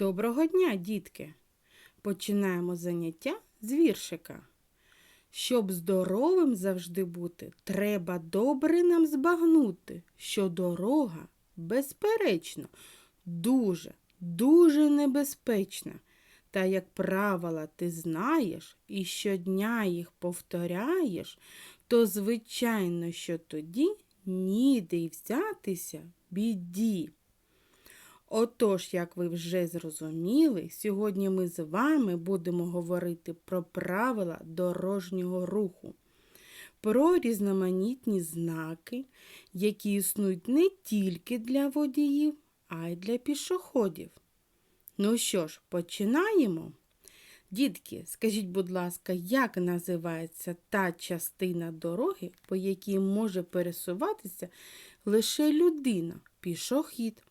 Доброго дня, дітки! Починаємо заняття з віршика. Щоб здоровим завжди бути, треба добре нам збагнути, що дорога, безперечно, дуже, дуже небезпечна. Та як правила ти знаєш і щодня їх повторяєш, то звичайно, що тоді ніде й взятися біді. Отож, як ви вже зрозуміли, сьогодні ми з вами будемо говорити про правила дорожнього руху, про різноманітні знаки, які існують не тільки для водіїв, а й для пішоходів. Ну що ж, починаємо. Дітки, скажіть, будь ласка, як називається та частина дороги, по якій може пересуватися лише людина, пішохід?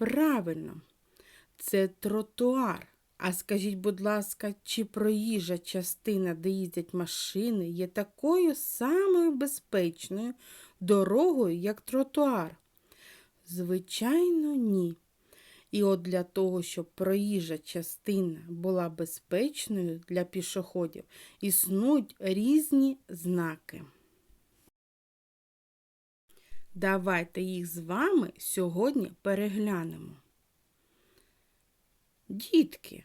Правильно, це тротуар. А скажіть, будь ласка, чи проїжджа частина, де їздять машини, є такою самою безпечною дорогою, як тротуар? Звичайно, ні. І от для того, щоб проїжджа частина була безпечною для пішоходів, існують різні знаки. Давайте їх з вами сьогодні переглянемо. Дітки,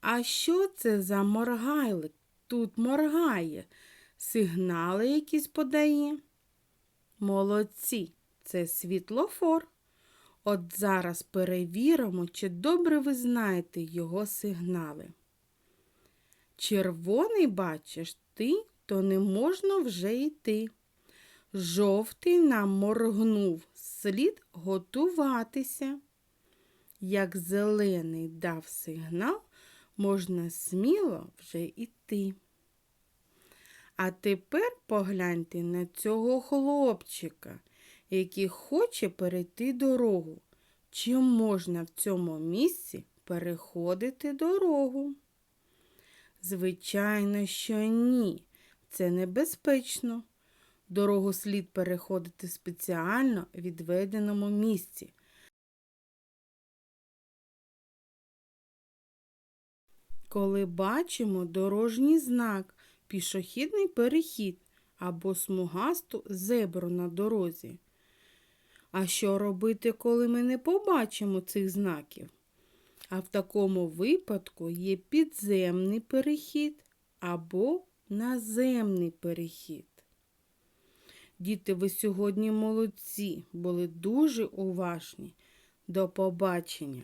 а що це за моргайлик? Тут моргає, сигнали якісь подає? Молодці, це світлофор. От зараз перевіримо, чи добре ви знаєте його сигнали. Червоний бачиш ти, то не можна вже йти. Жовтий нам моргнув, слід готуватися. Як зелений дав сигнал, можна сміло вже йти. А тепер погляньте на цього хлопчика, який хоче перейти дорогу. Чи можна в цьому місці переходити дорогу? Звичайно, що ні. Це небезпечно. Дорогу слід переходити в спеціально відведеному місці. Коли бачимо дорожній знак, пішохідний перехід або смугасту зебру на дорозі. А що робити, коли ми не побачимо цих знаків? А в такому випадку є підземний перехід або наземний перехід. Діти, ви сьогодні молодці, були дуже уважні. До побачення!